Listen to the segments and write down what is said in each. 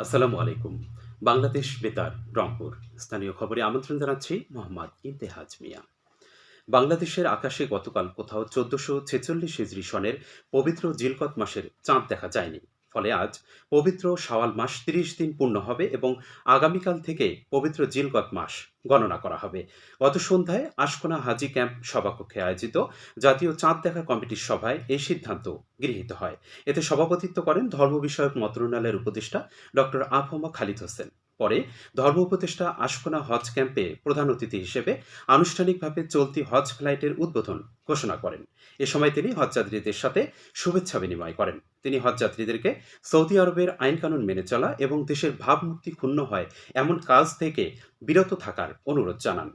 আসসালামু আলাইকুম। বাংলাদেশ বেতার, রংপুর। স্থানীয় খবরে আমন্ত্রণ জানাচ্ছি মোহাম্মদ ইন্তেহাজ মিয়া। বাংলাদেশের আকাশে গতকাল কোথাও চোদ্দশো ছেচল্লিশ হিজরি সনের পবিত্র জিলকত মাসের চাঁদ দেখা যায়নি। ফলে আজ পবিত্র শাওয়াল মাস তিরিশ দিন পূর্ণ হবে এবং আগামীকাল থেকে পবিত্র জিলগত মাস গণনা করা হবে। গত সন্ধ্যায় আশকোনা হাজি ক্যাম্প সভাকক্ষে আয়োজিত জাতীয় চাঁদ দেখা কমিটির সভায় এই সিদ্ধান্ত গৃহীত হয়। এতে সভাপতিত্ব করেন ধর্ম বিষয়ক মন্ত্রণালয়ের উপদেষ্টা ডক্টর আফমা খালিদ হোসেন। পরে ধর্ম উপদেষ্টা আশকোনা হজ ক্যাম্পে প্রধান অতিথি হিসেবে আনুষ্ঠানিকভাবে চলতি হজ ফ্লাইটের উদ্বোধন ঘোষণা করেন। এ সময় তিনি হজযাত্রীদের সাথে শুভেচ্ছা বিনিময় করেন। তিনি হজযাত্রীদেরকে সৌদি আরবের আইনকানুন মেনে চলা এবং দেশের ভাবমূর্তি ক্ষুণ্ণ হয় এমন কাজ থেকে বিরত থাকার অনুরোধ জানান।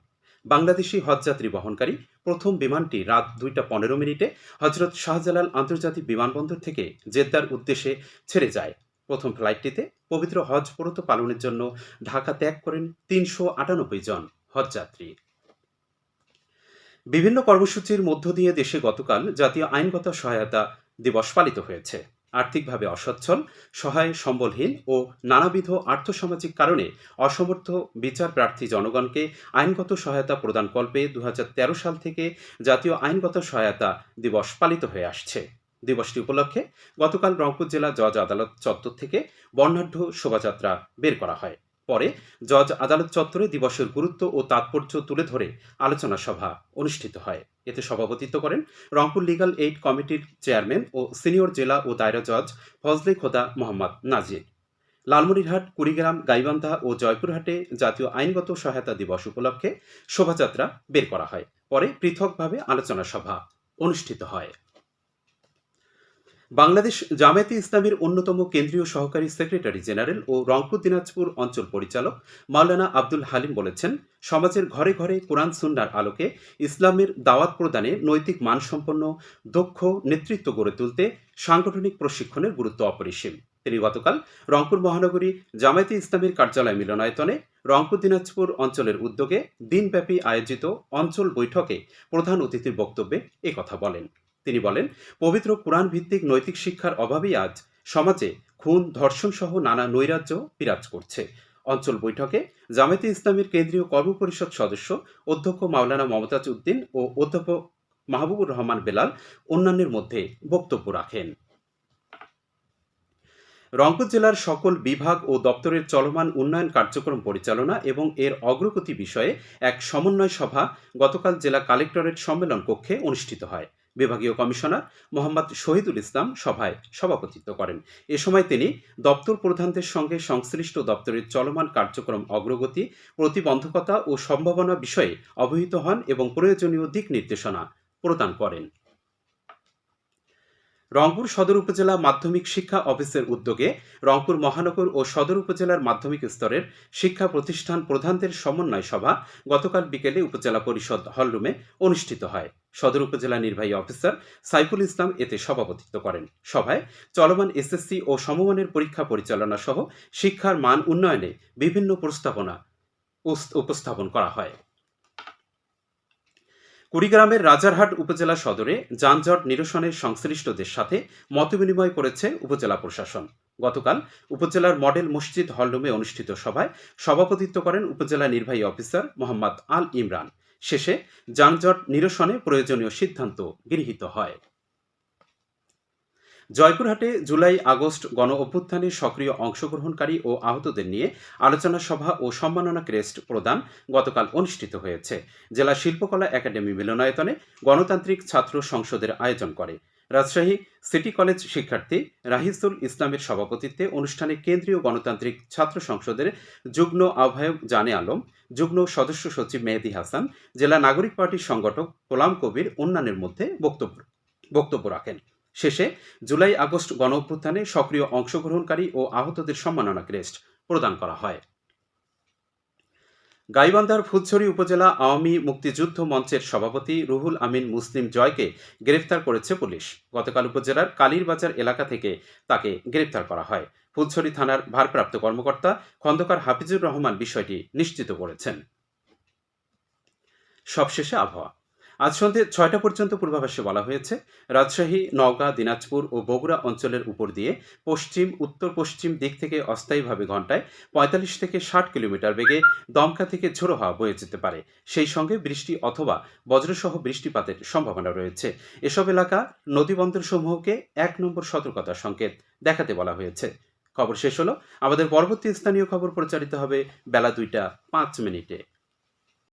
বাংলাদেশি হজযাত্রী বহনকারী প্রথম বিমানটি রাত দুইটা পনেরো মিনিটে হজরত শাহজালাল আন্তর্জাতিক বিমানবন্দর থেকে জেদ্দার উদ্দেশ্যে ছেড়ে যায় প্রথম ফ্লাইটটিতে পবিত্র হজ ব্রত পালনের জন্য ঢাকা ত্যাগ করেন তিনশো আটানব্বই জন হজযাত্রী। বিভিন্ন কর্মসূচির মধ্য দিয়ে দেশে গতকাল জাতীয় আইনগত সহায়তা দিবস পালিত হয়েছে। আর্থিকভাবে অসচ্ছল, সহায়, সম্বলহীন ও নানাবিধ আর্থসামাজিক কারণে অসমর্থ বিচার প্রার্থী জনগণকে আইনগত সহায়তা প্রদান কল্পে দু সাল থেকে জাতীয় আইনগত সহায়তা দিবস পালিত হয়ে আসছে। দিবসটি উপলক্ষে গতকাল রংপুর জেলা জজ আদালত চত্বর থেকে বর্ণাঢ্য শোভাযাত্রা বের করা হয়। পরে জজ আদালত চত্বরে দিবসের গুরুত্ব ও তাৎপর্য তুলে ধরে আলোচনা সভা অনুষ্ঠিত হয়। এতে সভাপতিত্ব করেন রংপুর লিগাল এইড কমিটির চেয়ারম্যান ও সিনিয়র জেলা ও দায়রা জজ ফজলে খোদা মোহাম্মদ নাজির। লালমনিরহাট, কুড়িগ্রাম, গাইবান্ধা ও জয়পুরহাটে জাতীয় আইনগত সহায়তা দিবস উপলক্ষে শোভাযাত্রা বের করা হয়। পরে পৃথকভাবে আলোচনা সভা অনুষ্ঠিত হয়। বাংলাদেশ জামায়াতে ইসলামীর অন্যতম কেন্দ্রীয় সহকারী সেক্রেটারি জেনারেল ও রংপুর দিনাজপুর অঞ্চল পরিচালক মাওলানা আব্দুল হালিম বলেছেন, সমাজের ঘরে ঘরে কোরআন সুন্নার আলোকে ইসলামের দাওয়াত প্রদানে নৈতিক মানসম্পন্ন, দক্ষ নেতৃত্ব গড়ে তুলতে সাংগঠনিক প্রশিক্ষণের গুরুত্ব অপরিসীম। তিনি গতকাল রংপুর মহানগরী জামায়াতে ইসলামীর কার্যালয় মিলনায়তনে রংপুর দিনাজপুর অঞ্চলের উদ্যোগে দিনব্যাপী আয়োজিত অঞ্চল বৈঠকে প্রধান অতিথির বক্তব্যে একথা বলেন। তিনি বলেন, পবিত্র কোরআন ভিত্তিক নৈতিক শিক্ষার অভাবেই আজ সমাজে খুন ধর্ষণ সহ নানা নৈরাজ্য বিরাজ করছে। অঞ্চল বৈঠকে জামায়াতে ইসলামের কেন্দ্রীয় কর্মপরিষদ সদস্য অধ্যক্ষ মাওলানা মমতাজ উদ্দিন ও অধ্যাপক মাহবুবুর রহমান বেলাল অন্যান্যের মধ্যে বক্তব্য রাখেন। রংপুর জেলার সকল বিভাগ ও দপ্তরের চলমান উন্নয়ন কার্যক্রম পরিচালনা এবং এর অগ্রগতি বিষয়ে এক সমন্বয় সভা গতকাল জেলা কালেক্টরেট সম্মেলন কক্ষে অনুষ্ঠিত হয়। বিভাগীয় কমিশনার মোহাম্মদ শহীদুল ইসলাম সভায় সভাপতিত্ব করেন। এ সময় তিনি দপ্তর প্রধানদের সঙ্গে সংশ্লিষ্ট দপ্তরের চলমান কার্যক্রম অগ্রগতি, প্রতিবন্ধকতা ও সম্ভাবনা বিষয়ে অবহিত হন এবং প্রয়োজনীয় দিক নির্দেশনা প্রদান করেন। রংপুর সদর উপজেলা মাধ্যমিক শিক্ষা অফিসের উদ্যোগে রংপুর মহানগর ও সদর উপজেলার মাধ্যমিক স্তরের শিক্ষা প্রতিষ্ঠান প্রধানদের সমন্বয় সভা গতকাল বিকেলে উপজেলা পরিষদ হলরুমে অনুষ্ঠিত হয়। সদর উপজেলা নির্বাহী অফিসার সাইফুল ইসলাম এতে সভাপতিত্ব করেন। সভায় চলমান এসএসসি ও সমমানের পরীক্ষা পরিচালনা সহ শিক্ষার মান উন্নয়নে বিভিন্ন প্রস্তাবনা উপস্থাপন করা হয়। কুড়িগ্রামের রাজারহাট উপজেলা সদরে যানজট নিরসনের সংশ্লিষ্টদের সাথে মতবিনিময় করেছে উপজেলা প্রশাসন। গতকাল উপজেলার মডেল মসজিদ হলরুমে অনুষ্ঠিত সভায় সভাপতিত্ব করেন উপজেলা নির্বাহী অফিসার মোহাম্মদ আল ইমরান। শেষে যানজট নিরসনে প্রয়োজনীয় সিদ্ধান্ত গৃহীত হয়। জয়পুরহাটে জুলাই আগস্ট গণ অভ্যুত্থানে সক্রিয় অংশগ্রহণকারী ও আহতদের নিয়ে আলোচনা সভা ও সম্মাননা ক্রেস্ট প্রদান গতকাল অনুষ্ঠিত হয়েছে। জেলা শিল্পকলা একাডেমি মিলনায়তনে গণতান্ত্রিক ছাত্র সংসদের আয়োজন করে। রাজশাহী সিটি কলেজ শিক্ষার্থী রাহিসুল ইসলামের সভাপতিত্বে অনুষ্ঠানে কেন্দ্রীয় গণতান্ত্রিক ছাত্র সংসদের যুগ্ম আহ্বায়ক জানে আলম, যুগ্ম সদস্য সচিব মেহেদি হাসান, জেলা নাগরিক পার্টির সংগঠক গোলাম কবির অন্যান্যের মধ্যে বক্তব্য বক্তব্য রাখেন। শেষে জুলাই আগস্ট গণ অভ্যুত্থানে সক্রিয় অংশগ্রহণকারী ও আহতদের সম্মাননা ক্রেস্ট প্রদান করা হয়। গাইবান্ধার ফুলছড়ি উপজেলা আওয়ামী মুক্তিযুদ্ধ মঞ্চের সভাপতি রুহুল আমিন মুসলিম জয়কে গ্রেফতার করেছে পুলিশ। গতকাল উপজেলার কালীরবাজার এলাকা থেকে তাকে গ্রেফতার করা হয়। ফুলছড়ি থানার ভারপ্রাপ্ত কর্মকর্তা খন্দকার হাফিজুর রহমান বিষয়টি নিশ্চিত করেছেন। সবশেষে আবহাওয়া। আজ সন্ধে ছয়টা পর্যন্ত পূর্বাভাসে বলা হয়েছে, রাজশাহী, নওগাঁ, দিনাজপুর ও বগুড়া অঞ্চলের উপর দিয়ে পশ্চিম, উত্তর পশ্চিম দিক থেকে অস্থায়ীভাবে ঘন্টায় পঁয়তাল্লিশ থেকে ষাট কিলোমিটার বেগে দমকা থেকে ঝোড়ো হাওয়া বয়ে যেতে পারে। সেই সঙ্গে বৃষ্টি অথবা বজ্রসহ বৃষ্টিপাতের সম্ভাবনা রয়েছে। এসব এলাকা নদীবন্দর সমূহকে এক নম্বর সতর্কতার সংকেত দেখাতে বলা হয়েছে। খবর শেষ হলো। আমাদের পরবর্তী স্থানীয় খবর প্রচারিত হবে বেলা দুইটা পাঁচ মিনিটে।